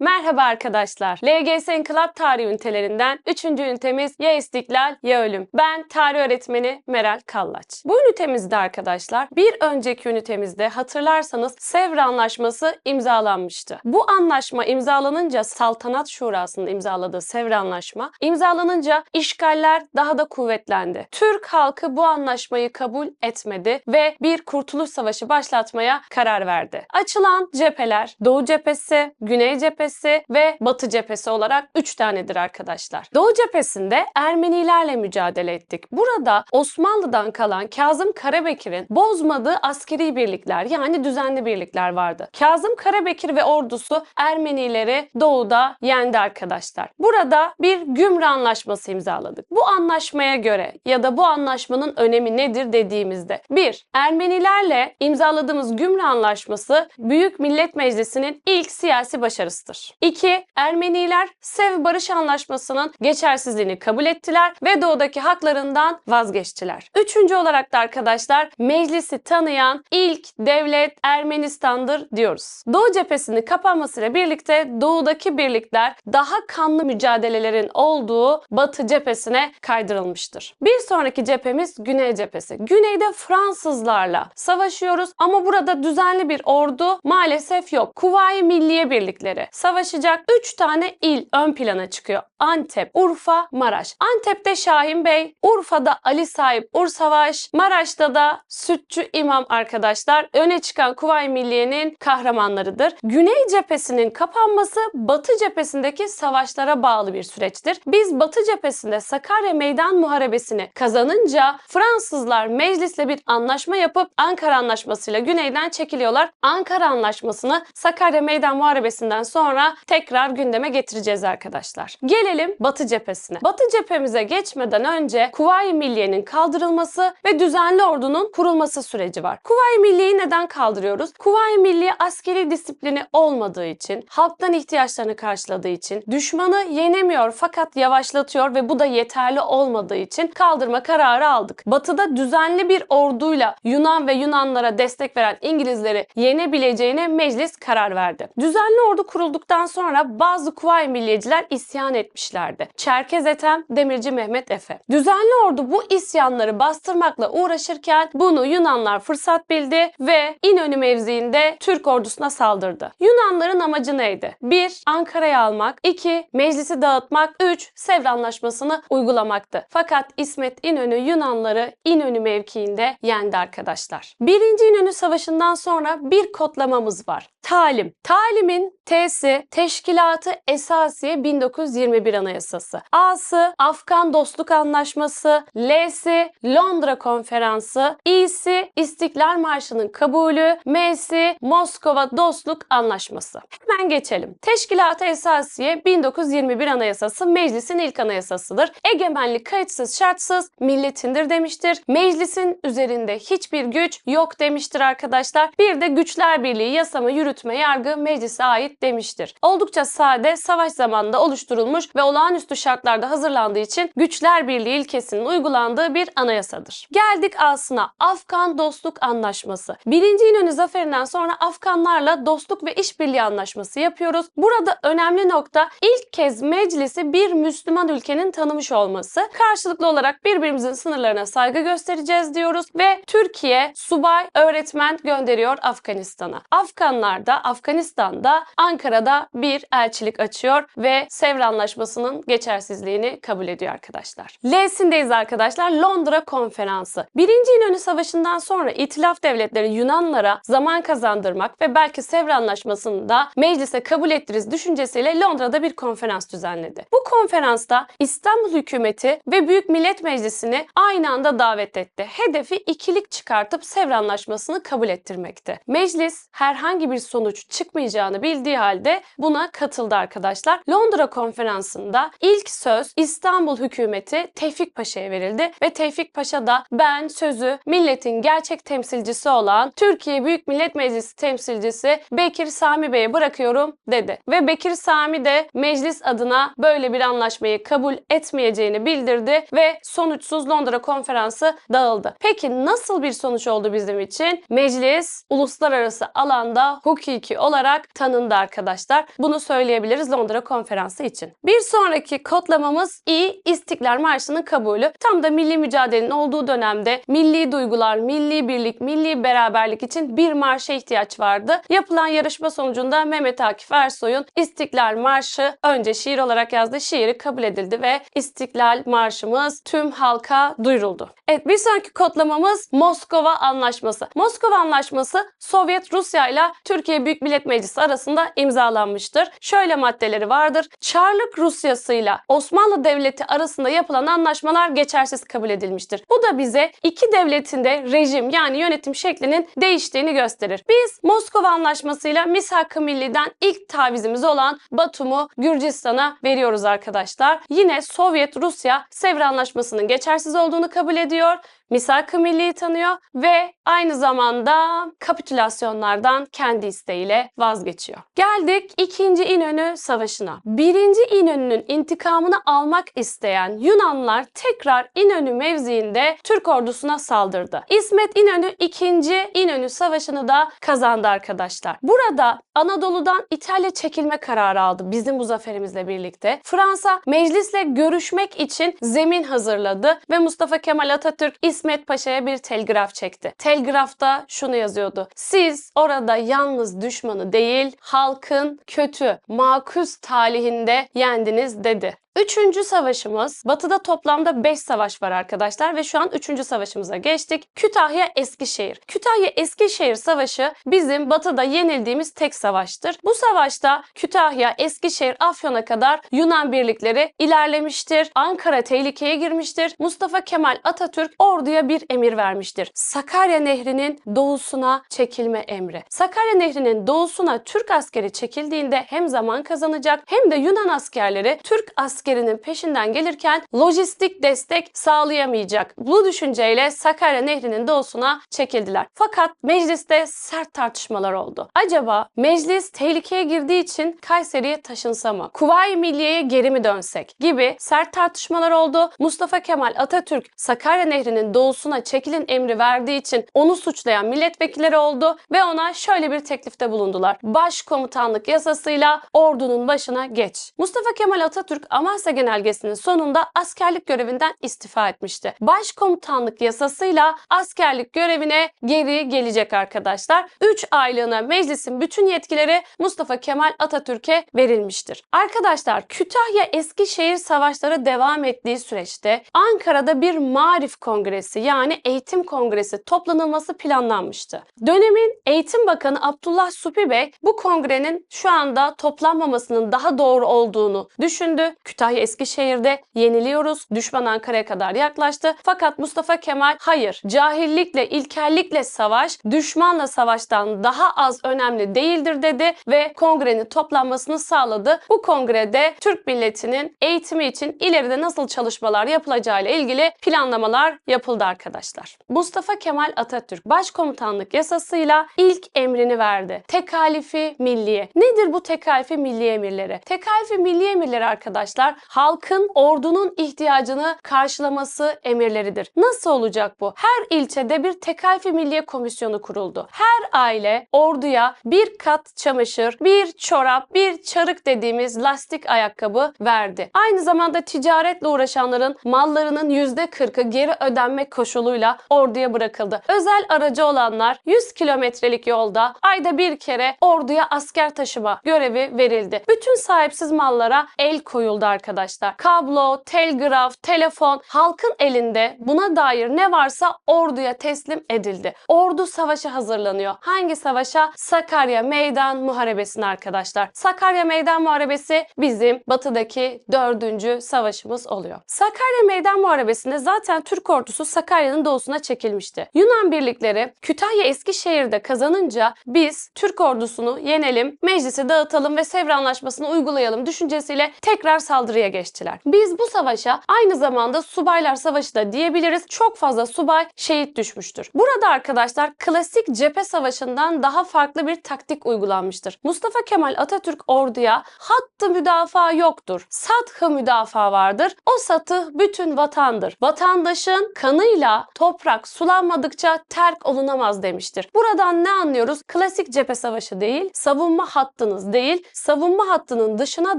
Merhaba arkadaşlar. LGS İnkılap Tarihi ünitelerinden 3. ünitemiz Ya İstiklal Ya Ölüm. Ben tarih öğretmeni Meral Kallaç. Bu ünitemizde arkadaşlar bir önceki ünitemizde hatırlarsanız Sevr Anlaşması imzalanmıştı. Bu anlaşma imzalanınca Saltanat Şurası'nın imzaladığı Sevr Anlaşma imzalanınca işgaller daha da kuvvetlendi. Türk halkı bu anlaşmayı kabul etmedi ve bir kurtuluş savaşı başlatmaya karar verdi. Açılan cepheler Doğu cephesi, Güney cephesi ve Batı cephesi olarak 3 tanedir arkadaşlar. Doğu cephesinde Ermenilerle mücadele ettik. Burada Osmanlı'dan kalan Kazım Karabekir'in bozmadığı askeri birlikler yani düzenli birlikler vardı. Kazım Karabekir ve ordusu Ermenileri doğuda yendi arkadaşlar. Burada bir Gümrü Anlaşması imzaladık. Bu anlaşmaya göre ya da bu anlaşmanın önemi nedir dediğimizde 1. Ermenilerle imzaladığımız Gümrü Anlaşması Büyük Millet Meclisi'nin ilk siyasi başarısıdır. 2. Ermeniler Sev Barış Anlaşması'nın geçersizliğini kabul ettiler ve doğudaki haklarından vazgeçtiler. Üçüncü olarak da arkadaşlar meclisi tanıyan ilk devlet Ermenistan'dır diyoruz. Doğu cephesinin kapanmasıyla birlikte doğudaki birlikler daha kanlı mücadelelerin olduğu batı cephesine kaydırılmıştır. Bir sonraki cephemiz Güney cephesi. Güneyde Fransızlarla savaşıyoruz ama burada düzenli bir ordu maalesef yok. Kuvayi Milliye birlikleri savaşacak 3 tane il ön plana çıkıyor. Antep, Urfa, Maraş. Antep'te Şahin Bey, Urfa'da Ali Sahip Ursavaş, Maraş'ta da Sütçü İmam arkadaşlar öne çıkan Kuvayi Milliye'nin kahramanlarıdır. Güney cephesinin kapanması Batı cephesindeki savaşlara bağlı bir süreçtir. Biz Batı cephesinde Sakarya Meydan Muharebesi'ni kazanınca Fransızlar meclisle bir anlaşma yapıp Ankara Anlaşması'yla güneyden çekiliyorlar. Ankara Anlaşması'nı Sakarya Meydan Muharebesi'nden sonra tekrar gündeme getireceğiz arkadaşlar. Gelelim Batı cephesine. Batı cephemize geçmeden önce Kuvayi Milliye'nin kaldırılması ve düzenli ordunun kurulması süreci var. Kuvayi Milliye'yi neden kaldırıyoruz? Kuvayi Milliye askeri disiplini olmadığı için, halktan ihtiyaçlarını karşıladığı için, düşmanı yenemiyor fakat yavaşlatıyor ve bu da yeterli olmadığı için kaldırma kararı aldık. Batı'da düzenli bir orduyla Yunan ve Yunanlara destek veren İngilizleri yenebileceğine meclis karar verdi. Düzenli ordu kurulduktan sonra bazı Kuvayi Milliyeciler isyan etmişlerdi. Çerkez Ethem, Demirci Mehmet Efe. Düzenli ordu bu isyanları bastırmakla uğraşırken bunu Yunanlar fırsat bildi ve İnönü mevziinde Türk ordusuna saldırdı. Yunanların amacı neydi? 1. Ankara'yı almak. 2. Meclisi dağıtmak. 3. Sevr Anlaşması'nı uygulamaktı. Fakat İsmet İnönü Yunanları İnönü mevkiinde yendi arkadaşlar. Birinci İnönü Savaşı'ndan sonra bir kodlamamız var. Talim. Talimin T'si Teşkilatı Esasiye 1921 Anayasası. A'sı Afgan Dostluk Anlaşması. L'si Londra Konferansı. İ'si İstiklal Marşı'nın kabulü. M'si Moskova Dostluk Anlaşması. Hemen geçelim. Teşkilatı Esasiye 1921 Anayasası meclisin ilk anayasasıdır. Egemenlik kayıtsız şartsız milletindir demiştir. Meclisin üzerinde hiçbir güç yok demiştir arkadaşlar. Bir de Güçler Birliği yasama, yürütme, yargı meclise ait demiştir. Oldukça sade, savaş zamanında oluşturulmuş ve olağanüstü şartlarda hazırlandığı için Güçler Birliği ilkesinin uygulandığı bir anayasadır. Geldik aslına Afgan Dostluk Anlaşması. Birinci İnönü Zaferi'nden sonra Afganlarla dostluk ve işbirliği anlaşması yapıyoruz. Burada önemli nokta ilk kez meclisi bir Müslüman ülkenin tanımış olması. Karşılıklı olarak birbirimizin sınırlarına saygı göstereceğiz diyoruz ve Türkiye subay öğretmen gönderiyor Afganistan'a. Afganlar da Afganistan'da Ankara'da bir elçilik açıyor ve Sevr Anlaşması'nın geçersizliğini kabul ediyor arkadaşlar. L'sindeyiz arkadaşlar. Londra Konferansı. Birinci İnönü Savaşı'ndan sonra İtilaf devletleri Yunanlara zaman kazandırmak ve belki Sevr Anlaşması'nı da meclise kabul ettiririz düşüncesiyle Londra'da bir konferans düzenledi. Bu konferansta İstanbul hükümeti ve Büyük Millet Meclisi'ni aynı anda davet etti. Hedefi ikilik çıkartıp Sevr Anlaşması'nı kabul ettirmekti. Meclis herhangi bir sonuç çıkmayacağını bildiği halde buna katıldı arkadaşlar. Londra konferansında ilk söz İstanbul hükümeti Tevfik Paşa'ya verildi ve Tevfik Paşa da ben sözü milletin gerçek temsilcisi olan Türkiye Büyük Millet Meclisi temsilcisi Bekir Sami Bey'e bırakıyorum dedi. Ve Bekir Sami de meclis adına böyle bir anlaşmayı kabul etmeyeceğini bildirdi ve sonuçsuz Londra konferansı dağıldı. Peki nasıl bir sonuç oldu bizim için? Meclis uluslararası alanda hukuki olarak tanındı arkadaşlar. Arkadaşlar. Bunu söyleyebiliriz Londra Konferansı için. Bir sonraki kodlamamız İ İstiklal Marşı'nın kabulü. Tam da milli mücadelenin olduğu dönemde milli duygular, milli birlik, milli beraberlik için bir marşa ihtiyaç vardı. Yapılan yarışma sonucunda Mehmet Akif Ersoy'un İstiklal Marşı önce şiir olarak yazdığı şiiri kabul edildi ve İstiklal Marşımız tüm halka duyuruldu. Evet bir sonraki kodlamamız Moskova Anlaşması. Moskova Anlaşması Sovyet Rusya ile Türkiye Büyük Millet Meclisi arasında imzalanmıştır. Şöyle maddeleri vardır. Çarlık Rusyası ile Osmanlı Devleti arasında yapılan anlaşmalar geçersiz kabul edilmiştir. Bu da bize iki devletin de rejim yani yönetim şeklinin değiştiğini gösterir. Biz Moskova Anlaşması'yla Misak-ı Milli'den ilk tavizimiz olan Batum'u Gürcistan'a veriyoruz arkadaşlar. Yine Sovyet Rusya Sevr Anlaşması'nın geçersiz olduğunu kabul ediyor. Misak-ı Milli'yi tanıyor ve aynı zamanda kapitülasyonlardan kendi isteğiyle vazgeçiyor. Geldik 2. İnönü Savaşı'na. 1. İnönü'nün intikamını almak isteyen Yunanlar tekrar İnönü mevziinde Türk ordusuna saldırdı. İsmet İnönü 2. İnönü Savaşı'nı da kazandı arkadaşlar. Burada Anadolu'dan İtalya çekilme kararı aldı bizim bu zaferimizle birlikte. Fransa meclisle görüşmek için zemin hazırladı ve Mustafa Kemal Atatürk İsmet Paşa'ya bir telgraf çekti. Telgrafta şunu yazıyordu. Siz orada yalnız düşmanı değil, halkın kötü, makus talihinde yendiniz dedi. Üçüncü savaşımız, batıda toplamda 5 savaş var arkadaşlar ve şu an üçüncü savaşımıza geçtik. Kütahya Eskişehir. Kütahya Eskişehir Savaşı bizim batıda yenildiğimiz tek savaştır. Bu savaşta Kütahya, Eskişehir, Afyon'a kadar Yunan birlikleri ilerlemiştir. Ankara tehlikeye girmiştir. Mustafa Kemal Atatürk orduya bir emir vermiştir. Sakarya Nehri'nin doğusuna çekilme emri. Sakarya Nehri'nin doğusuna Türk askeri çekildiğinde hem zaman kazanacak hem de Yunan askerleri Türk askeri askerinin peşinden gelirken lojistik destek sağlayamayacak. Bu düşünceyle Sakarya Nehri'nin doğusuna çekildiler. Fakat mecliste sert tartışmalar oldu. Acaba meclis tehlikeye girdiği için Kayseri'ye taşınsa mı? Kuvayi Milliye'ye geri mi dönsek? Gibi sert tartışmalar oldu. Mustafa Kemal Atatürk Sakarya Nehri'nin doğusuna çekilin emri verdiği için onu suçlayan milletvekilleri oldu ve ona şöyle bir teklifte bulundular. Başkomutanlık yasasıyla ordunun başına geç. Mustafa Kemal Atatürk Amasya Genelgesi'nin sonunda askerlik görevinden istifa etmişti. Başkomutanlık yasasıyla askerlik görevine geri gelecek arkadaşlar. 3 aylığına meclisin bütün yetkileri Mustafa Kemal Atatürk'e verilmiştir. Arkadaşlar Kütahya Eskişehir savaşları devam ettiği süreçte Ankara'da bir Marif Kongresi yani Eğitim Kongresi toplanılması planlanmıştı. Dönemin Eğitim Bakanı Abdullah Supi Bey bu kongrenin şu anda toplanmamasının daha doğru olduğunu düşündü. Kütahya Eskişehir'de yeniliyoruz. Düşman Ankara'ya kadar yaklaştı. Fakat Mustafa Kemal hayır cahillikle, ilkellikle savaş düşmanla savaştan daha az önemli değildir dedi ve kongrenin toplanmasını sağladı. Bu kongrede Türk milletinin eğitimi için ileride nasıl çalışmalar yapılacağıyla ilgili planlamalar yapıldı arkadaşlar. Mustafa Kemal Atatürk Başkomutanlık yasasıyla ilk emrini verdi. Tekalifi milliye. Nedir bu tekalifi milli emirleri? Tekalifi milli emirleri arkadaşlar halkın ordunun ihtiyacını karşılaması emirleridir. Nasıl olacak bu? Her ilçede bir tekalifi milliye komisyonu kuruldu. Her aile orduya bir kat çamaşır, bir çorap, bir çarık dediğimiz lastik ayakkabı verdi. Aynı zamanda ticaretle uğraşanların mallarının %40'ı geri ödenmek koşuluyla orduya bırakıldı. Özel aracı olanlar 100 kilometrelik yolda ayda bir kere orduya asker taşıma görevi verildi. Bütün sahipsiz mallara el koyuldu arkadaşlar. Kablo, telgraf, telefon halkın elinde buna dair ne varsa orduya teslim edildi. Ordu savaşa hazırlanıyor. Hangi savaşa? Sakarya Meydan Muharebesi'ne arkadaşlar. Sakarya Meydan Muharebesi bizim batıdaki dördüncü savaşımız oluyor. Sakarya Meydan Muharebesi'nde zaten Türk ordusu Sakarya'nın doğusuna çekilmişti. Yunan birlikleri Kütahya Eskişehir'de kazanınca biz Türk ordusunu yenelim, meclisi dağıtalım ve Sevr Anlaşması'nı uygulayalım düşüncesiyle tekrar saldırı saldırıya geçtiler. Biz bu savaşa aynı zamanda Subaylar Savaşı da diyebiliriz. Çok fazla subay şehit düşmüştür. Burada arkadaşlar klasik cephe savaşından daha farklı bir taktik uygulanmıştır. Mustafa Kemal Atatürk orduya hattı müdafaa yoktur. Sathı müdafaa vardır. O satı bütün vatandır. Vatandaşın kanıyla toprak sulanmadıkça terk olunamaz demiştir. Buradan ne anlıyoruz? Klasik cephe savaşı değil, savunma hattınız değil, savunma hattının dışına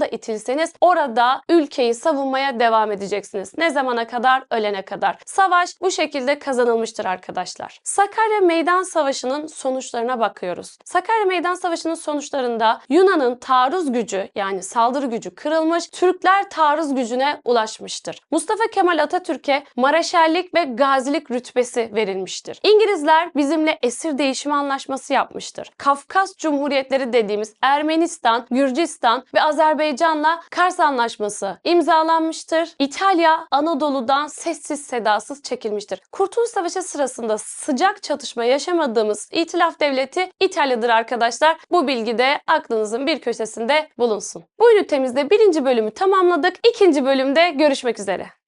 da itilseniz orada ülkeyi savunmaya devam edeceksiniz. Ne zamana kadar? Ölene kadar. Savaş bu şekilde kazanılmıştır arkadaşlar. Sakarya Meydan Savaşı'nın sonuçlarına bakıyoruz. Sakarya Meydan Savaşı'nın sonuçlarında Yunan'ın taarruz gücü yani saldırı gücü kırılmış, Türkler taarruz gücüne ulaşmıştır. Mustafa Kemal Atatürk'e Maraşerlik ve Gazilik rütbesi verilmiştir. İngilizler bizimle esir değişimi anlaşması yapmıştır. Kafkas Cumhuriyetleri dediğimiz Ermenistan, Gürcistan ve Azerbaycan'la Kars Anlaşması imzalanmıştır. İtalya Anadolu'dan sessiz sedasız çekilmiştir. Kurtuluş Savaşı sırasında sıcak çatışma yaşamadığımız İtilaf Devleti İtalya'dır arkadaşlar. Bu bilgi de aklınızın bir köşesinde bulunsun. Bu ünitemizde birinci bölümü tamamladık. İkinci bölümde görüşmek üzere.